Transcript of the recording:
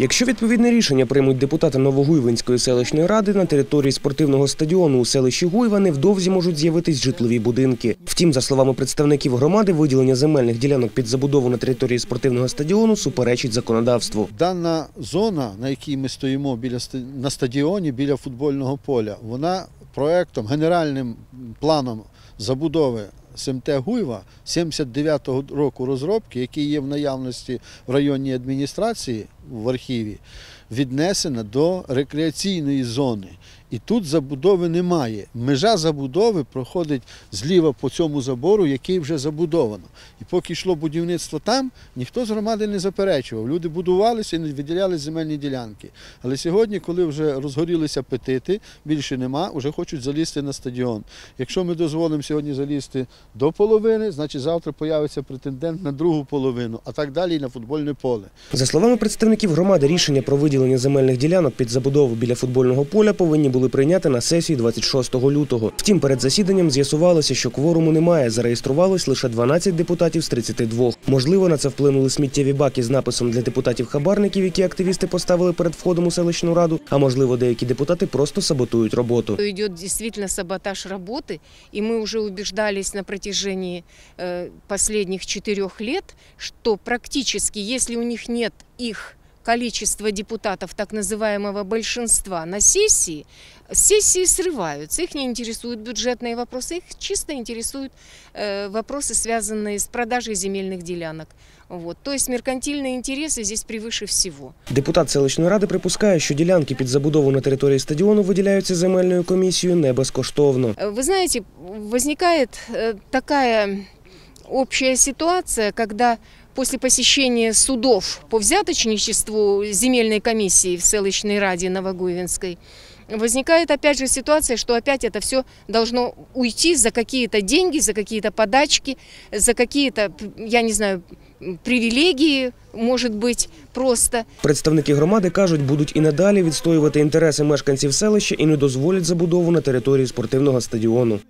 Якщо відповідне рішення приймуть депутати Новогуйвинської селищної ради на території спортивного стадіону у селищі Гуйва, невдовзі можуть з'явитись житлові будинки. Втім, за словами представників громади, виділення земельних ділянок під забудову на території спортивного стадіону суперечить законодавству. Дана зона, на якій ми стоїмо біля на стадіоні, біля футбольного поля, вона проектом, генеральним планом забудови СМТ Гуйва 79-го року розробки, який є в наявності в районній адміністрації в архіві, віднесена до рекреаційної зони. І тут забудови немає. Межа забудови проходить зліва по цьому забору, який вже забудовано. І поки йшло будівництво там, ніхто з громади не заперечував. Люди будувалися і не виділяли земельні ділянки. Але сьогодні, коли вже розгорілися апетити, більше нема, вже хочуть залізти на стадіон. Якщо ми дозволимо сьогодні залізти до половини, значить завтра появиться претендент на другу половину, а так далі і на футбольне поле. За словами представників громади, рішення про виділення земельних ділянок під забудову біля футбольного поля повинні були прийняти на сесії 26 лютого. Втім, перед засіданням з'ясувалося, що кворуму немає. Зареєструвалось лише 12 депутатів з 32. Можливо, на це вплинули сміттєві баки з написом для депутатів-хабарників, які активісти поставили перед входом у селищну раду. А можливо, деякі депутати просто саботують роботу. Идет действительно саботаж работы, и мы уже убеждались на протяжении э, последних четырех лет, что практически, если у них нет их количества депутатов так называемого большинства на сессии, сессии срываются. Их не интересуют бюджетные вопросы, их чисто интересуют э, вопросы, связанные с продажей земельных делянок. Вот. То есть меркантильные интересы здесь превыше всего. Депутат селищної ради припускає, що ділянки під забудову на території стадіону виділяються земельною комісією не безкоштовно. Э, Вы знаете, возникает э, такая общая ситуация, когда после посещения судов по взяточничеству земельной комиссии в селищной раде Новогуевинской возникает опять же ситуация, что опять это все должно уйти за какие-то деньги, за какие-то подачки, за какие-то, я не знаю, привилегии, может быть, просто. Представники громади кажуть, будуть і надалі відстоювати інтереси мешканців селища і не дозволять забудову на території спортивного стадіону.